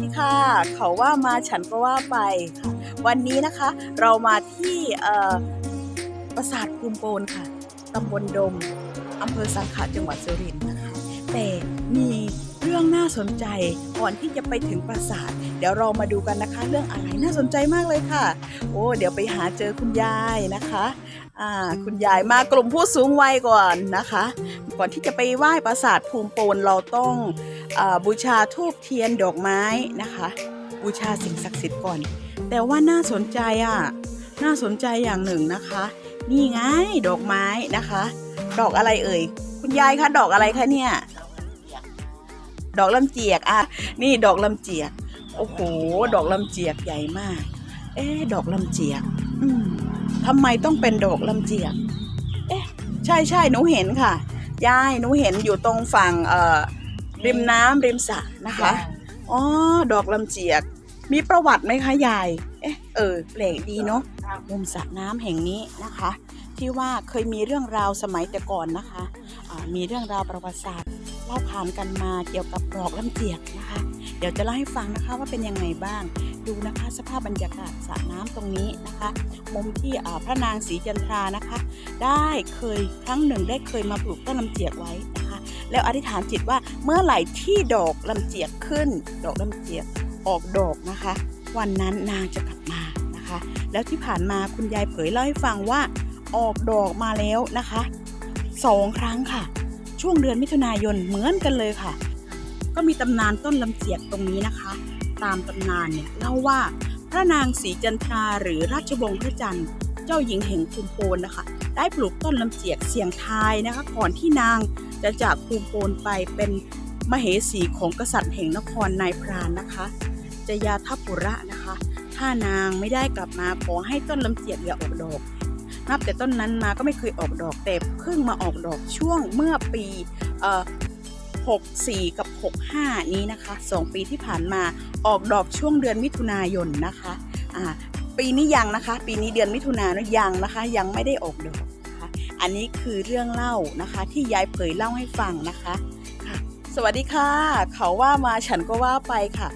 ดีค่ะเขาว่ามาฉันก็ว่าไปค่ะวันนี้นะคะ เรามาที่ปราสาทภูมิโปนค่ะตำบลดมอำเภอสังขะจังหวัดสุรินทร์นะคะแต่มีเรื่องน่าสนใจก่อนที่จะไปถึงปราสาท เดี๋ยวเรามาดูกันนะคะ เรื่องอะไรน่าสนใจมากเลยค่ะ โอ้เดี๋ยวไปหาเจอคุณยายนะคะคุณยายมากลุ่มผู้สูงวัยก่อนนะคะ ก่อนที่จะไปไหว้ปราสาทภูมิโปนเราต้อง บูชาทูบเทียนดอกไม้นะคะ บูชาสิ่งศักดิ์สิทธิ์ก่อน แต่ว่าน่าสนใจอะน่าสนใจอย่างหนึ่งนะคะ นี่ไงดอกไม้นะคะ ดอกอะไรเอ่ย คุณยายคะดอกอะไรคะเนี่ย ดอกลำเจียกอะนี่ดอกลำเจียกโอ้โห ดอกลำเจียกใหญ่มาก เอ๊ดอกลำเจียกอืมทำไมต้องเป็นดอกลำเจียก เอ๊ะ ใช่ใช่หนูเห็นค่ะ ยาย หนูเห็นอยู่ตรงฝั่ง เอ่อ ริมน้ำริมสระนะคะ อ๋อ ดอกลำเจียก มีประวัติไหมคะยาย เอ๊ะ เออแปลกดีเนาะ มุมสระน้ำแห่งนี้นะคะ ที่ว่าเคยมีเรื่องราวสมัยแต่ก่อนนะคะอ่ามีเรื่องราวประวัติศาสตร์เล่าขานกันมาเกี่ยวกับดอกลำเจียกนะคะ เดี๋ยวจะเล่าให้ฟังนะคะว่าเป็นยังไงบ้าง ดูนะคะสภาพบรรยากาศสระน้ำตรงนี้นะคะ มุมที่อ่าพระนางศรีจันทรานะคะ ได้เคยครั้งหนึ่งได้เคยมาปลูกต้นลำเจียกไว้นะคะ แล้วอธิษฐานจิตว่าเมื่อไหร่ที่ดอกลำเจียกขึ้น ดอกลำเจียกออกดอกนะคะ วันนั้นนางจะกลับมานะคะ แล้วที่ผ่านมาคุณยายเผยเล่าให้ฟังว่าออกดอกมาแล้วนะคะสองครั้งค่ะ ช่วงเดือนมิถุนายนเหมือนกันเลยค่ะ ก็มีตำนานต้นลำเจียกตรงนี้นะคะ ตามตำนานเนี่ยเล่าว่าพระนางศรีจันทราหรือราชวงศ์พระจันทร์ เจ้าหญิงแห่งภูมิโปนนะคะ ได้ปลูกต้นลำเจียกเสียงทายนะคะ ก่อนที่นางจะจากภูมิโปนไปเป็นมเหสีของกษัตริย์แห่งนครนายพรานนะคะจยาทัพปุระนะคะ ถ้านางไม่ได้กลับมาขอให้ต้นลำเจียกอย่าออกดอก นับแต่ต้นนั้นมาก็ไม่เคยออกดอกแต่เพิ่งมาออกดอกช่วงเมื่อปี64 กับ 65 นี้นะคะ 2 ปีที่ผ่านมาออกดอกช่วงเดือนมิถุนายนนะคะอ่า ปีนี้ยังนะคะ ปีนี้เดือนมิถุนายนยังนะคะ ยังไม่ได้ออกดอกนะคะอันนี้คือเรื่องเล่านะคะ ที่ยายเผยเล่าให้ฟังนะคะค่ะสวัสดีค่ะ เขาว่ามาฉันก็ว่าไปค่ะ